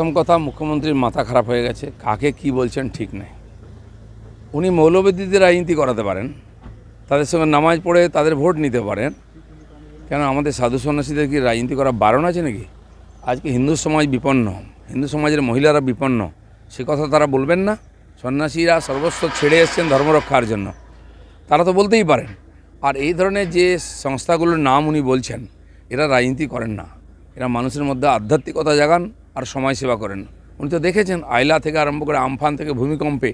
প্রথম কথা, মুখ্যমন্ত্রীর মাথা খারাপ হয়ে গেছে। কাকে কি বলছেন ঠিক নেই। উনি মৌলবাদীদের রাজনীতি করাতে পারেন, তাদের সঙ্গে নামাজ পড়ে তাদের ভোট নিতে পারেন। কেন, আমাদের সাধু সন্ন্যাসীদের কি রাজনীতি করা বারণ আছে নাকি? আজকে হিন্দু সমাজ বিপন্ন, হিন্দু সমাজের মহিলারা বিপন্ন, সে কথা তারা বলবেন না। সন্ন্যাসীরা সর্বস্ব ছেড়ে এসছেন ধর্ম রক্ষার জন্য। তারা তো বলতেই পারেন। আর এই ধরনের যে সংস্থাগুলোর নাম উনি বলছেন, এরা রাজনীতি করেন না। এরা মানুষের মধ্যে আধ্যাত্মিকতা জাগান আর সমাজ সেবা করেন। উনি তো দেখেছেন আইলা থেকে আরম্ভ করে আমফান থেকে ভূমিকম্পে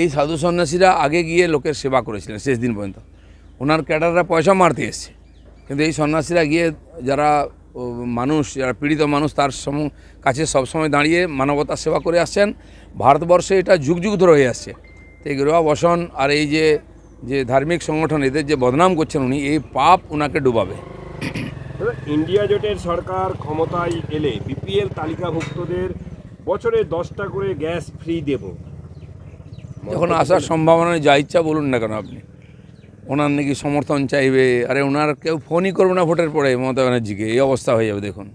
এই সাধু সন্ন্যাসীরা আগে গিয়ে লোকের সেবা করেছিলেন শেষ দিন পর্যন্ত। ওনার ক্যাডাররা পয়সা মারতে এসছে। কিন্তু এই সন্ন্যাসীরা গিয়ে যারা মানুষ, যারা পীড়িত মানুষ, তার সম, কাছে সবসময় দাঁড়িয়ে মানবতার সেবা করে আসছেন। ভারতবর্ষে এটা যুগ যুগ ধরে হয়ে আসছে। তো এই গৃহ বসন আর এই যে যে ধার্মিক সংগঠন, এদের যে বদনাম করছেন উনি, এই পাপ ওনাকে ডুবাবে। ইন্ডিয়া জোটের সরকার ক্ষমতায় এলে বিপিএল তালিকাভুক্তদের বছরে দশটা করে গ্যাস ফ্রি দেব। এখন আসার সম্ভাবনা যা ইচ্ছা বলুন না কেন আপনি। ওনার নাকি সমর্থন চাইবে আরে ওনার কেউ ফোনই করবে না ভোটের পরে মমতা ব্যানার্জিকে এই অবস্থা হয়ে যাবে দেখুন।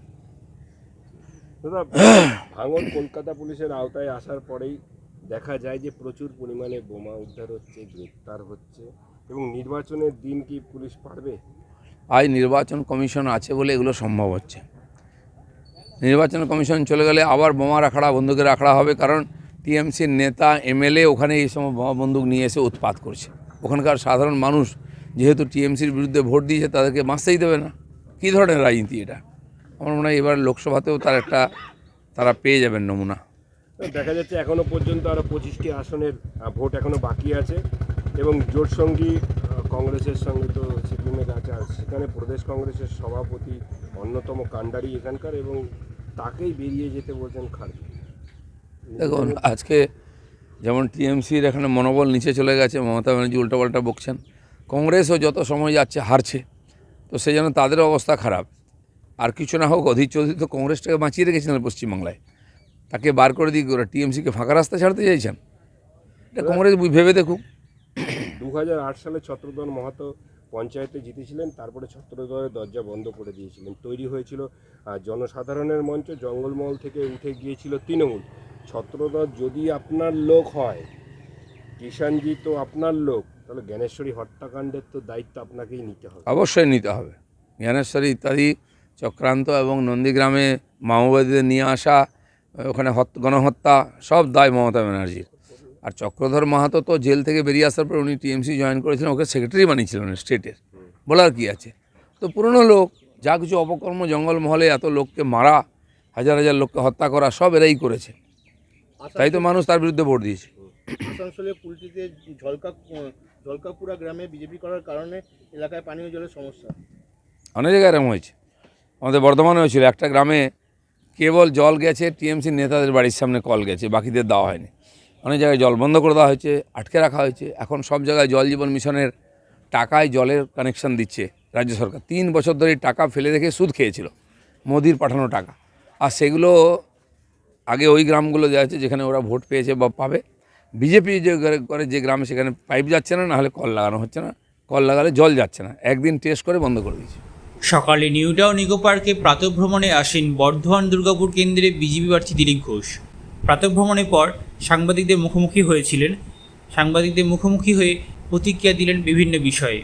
দাদা ভাঙন কলকাতা পুলিশের আওতায় আসার পরেই দেখা যায় যে প্রচুর পরিমাণে বোমা উদ্ধার হচ্ছে গ্রেপ্তার হচ্ছে এবং নির্বাচনের দিন কি পুলিশ পারবে? আজ নির্বাচন কমিশন আছে বলে এগুলো সম্ভব হচ্ছে। নির্বাচন কমিশন চলে গেলে আবার বোমা রাখড়া বন্দুকের রাখড়া হবে কারণ টিএমসির নেতা এমএলএ ওখানে এই সময় বোমা বন্দুক নিয়ে এসে উৎপাত করছে। ওখানকার সাধারণ মানুষ যেহেতু টিএমসির বিরুদ্ধে ভোট দিয়েছে তাদেরকে বাঁচতেই দেবে না। কী ধরনের রাজনীতি এটা? আমার মনে হয় এবার লোকসভাতেও তার একটা তারা পেয়ে যাবেন নমুনা। দেখা যাচ্ছে এখনও পর্যন্ত আরও পঁচিশটি আসনের ভোট এখনও বাকি আছে এবং জোট সঙ্গী আহ, কংগ্রেসের সঙ্গে তো সিপিএমের আছে। আর সেখানে প্রদেশ কংগ্রেসের সভাপতি অন্যতম কাণ্ডারি এখানকার এবং তাকেই বেরিয়ে যেতে বলছেন খার্গে দেখুন, আজকে যেমন টিএমসির এখানে মনোবল নিচে চলে গেছে, মমতা ব্যানার্জি উল্টাপাল্টা বকছেন। কংগ্রেসও যত সময় যাচ্ছে হারছে, তো সেই জন্য তাদের অবস্থা খারাপ। আর কিছু না হোক, অধীর চৌধুরী তো কংগ্রেসটাকে বাঁচিয়ে রেখেছিলেন পশ্চিমবাংলায়। তাকে বার করে দিয়ে টিএমসিকে ফাঁকা রাস্তা ছাড়তে চাইছেন? এটা কংগ্রেস ভেবে দেখুক। দু হাজার আট সালে ছত্রধর মাহাতো পঞ্চায়েতে জিতেছিলেন, তারপরে ছত্রধরের দরজা বন্ধ করে দিয়েছিলেন। তৈরি হয়েছিল জনসাধারণের মঞ্চ, জঙ্গলমহল থেকে উঠে গিয়েছিল তৃণমূল। ছত্রধর যদি আপনার লোক হয়, কিষাণজি তো আপনার লোক, তাহলে জ্ঞানেশ্বরী হত্যাকাণ্ডের তো দায়িত্ব আপনাকেই নিতে হবে। অবশ্যই নিতে হবে। জ্ঞানেশ্বরী ইত্যাদি চক্রান্ত এবং নন্দীগ্রামে মাওবাদীদের নিয়ে আসা, ওখানে হত- গণহত্যা, সব দায় মমতা ব্যানার্জির। আর চক্রধর মাহাতো তো জেল থেকে বেরিয়ে আসার পর উনি টিএমসি জয়েন করেছিলেন ওকে সেক্রেটারি বানিয়েছিলেন স্টেটের। বলার কি আছে? তো পুরনো লোক যা কিছু অপকর্ম জঙ্গলমহলে এত লোককে মারা হাজার হাজার লোককে হত্যা করা সব এরাই করেছে। তাই তো মানুষ তার বিরুদ্ধে ভোট দিয়েছে। আসানসোলের পুলটিতে ঝলকা ঝলকাপুরা গ্রামে বিজেপি করার কারণে এলাকায় পানীয় জলের সমস্যা। অনেক জায়গায় এরকম হয়েছে। আমাদের বর্ধমানে হয়েছিল একটা গ্রামে কেবল জল গেছে টিএমসি নেতাদের বাড়ির সামনে কল গেছে বাকিদের দেওয়া হয়নি। অনেক জায়গায় জল বন্ধ করে দেওয়া হয়েছে, আটকে রাখা হয়েছে। এখন সব জায়গায় জল জীবন মিশনের টাকায় জলের কানেকশন দিচ্ছে রাজ্য সরকার। তিন বছর ধরে টাকা ফেলে রেখে সুদ খেয়েছিল, মোদির পাঠানো টাকা। আর সেগুলো আগে ওই গ্রামগুলো দেওয়া হচ্ছে যেখানে ওরা ভোট পেয়েছে বা পাবে। বিজেপি যে করে- করে যে গ্রামে সেখানে পাইপ যাচ্ছে না, নাহলে কল লাগানো হচ্ছে না। কল লাগালে জল যাচ্ছে না। একদিন টেস্ট করে বন্ধ করে দিয়েছে। সকালে নিউ টাউন ইকো পার্কে প্রাতভ্রমণে আসেন বর্ধমান দুর্গাপুর কেন্দ্রে বিজেপি প্রার্থী দিলীপ ঘোষ। প্রাতভ্রমণের পর সাংবাদিকদের মুখোমুখি হয়েছিলেন। সাংবাদিকদের মুখোমুখি হয়ে প্রতিক্রিয়া দিলেন বিভিন্ন বিষয়ে।